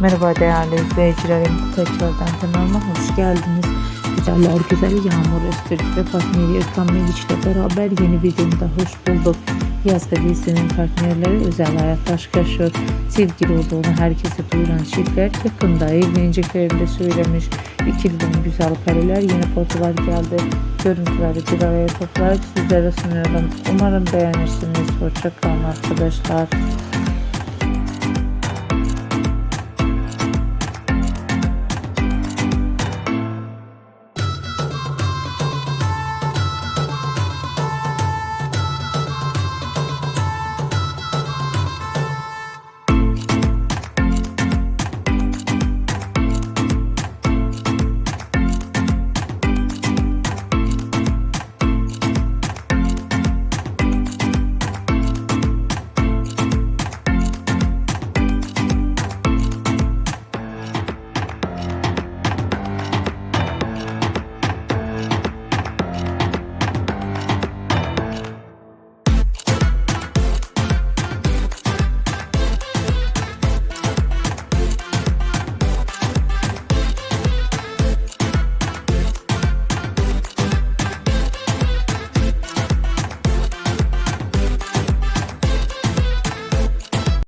Merhaba değerli izleyicilerim. Tekrardan kanalıma hoş geldiniz. Güzeller güzel Yağmur Öztürk ve partneri Erkan Meriç ile beraber yeni videomda hoş bulduk. Yaz dizisinin partnerleri özel hayat aşk yaşıyor. Sevgili olduğunu herkese duyuran çiftler yakında evleneceklerini de söylemiş. İkilinin güzel kareler yeni fotolar geldi. Görüntüleri bir araya toplayarak sizlere sunuyorum. Umarım beğenirsiniz. Hoşçakalın arkadaşlar.